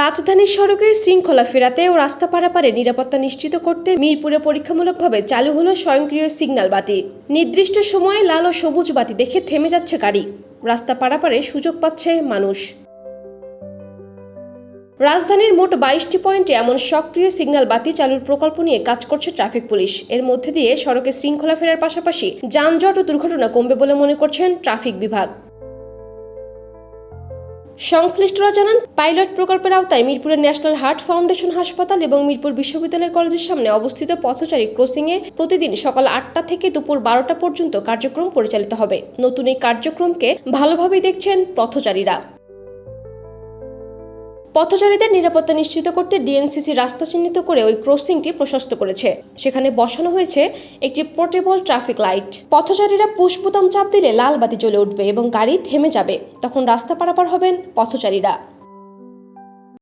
রাজধানীর সড়কে শৃঙ্খলা ফেরাতে ও রাস্তা পারাপারে নিরাপত্তা নিশ্চিত করতে মিরপুরে পরীক্ষামূলকভাবে চালু হলো স্বয়ংক্রিয় সিগন্যাল বাতি। নির্দিষ্ট সময়ে লাল ও সবুজ বাতি দেখে থেমে যাচ্ছে গাড়ি। রাস্তা পারাপারে সুযোগ পাচ্ছে মানুষ। রাজধানীর মোট বাইশটি পয়েন্টে এমন সক্রিয় সিগন্যাল বাতি চালুর প্রকল্প নিয়ে কাজ করছে ট্রাফিক পুলিশ। এর মধ্যে দিয়ে সড়কে শৃঙ্খলা ফেরার পাশাপাশি যানজট ও দুর্ঘটনা কমবে বলে মনে করছেন ট্রাফিক বিভাগ। সংশ্লিষ্টরা জানান, পাইলট প্রকল্পের আওতায় মিরপুরের ন্যাশনাল হার্ট ফাউন্ডেশন হাসপাতাল এবং মিরপুর বিশ্ববিদ্যালয় কলেজের সামনে অবস্থিত পথচারী ক্রসিংয়ে প্রতিদিন সকাল আটটা থেকে দুপুর বারোটা পর্যন্ত কার্যক্রম পরিচালিত হবে। নতুন এই কার্যক্রমকে ভালোভাবেই দেখছেন পথচারীরা। পথচারীদের নিরাপত্তা নিশ্চিত করতে ডিএনসিসি রাস্তা চিহ্নিত করে ওই ক্রসিংটি প্রশস্ত করেছে। সেখানে বসানো হয়েছে একটি পোর্টেবল ট্রাফিক লাইট। পথচারীরা পুশ বোতাম চাপ দিলে লাল বাতি জ্বলে উঠবে এবং গাড়ি থেমে যাবে। তখন রাস্তা পারাপার হবেন পথচারীরা।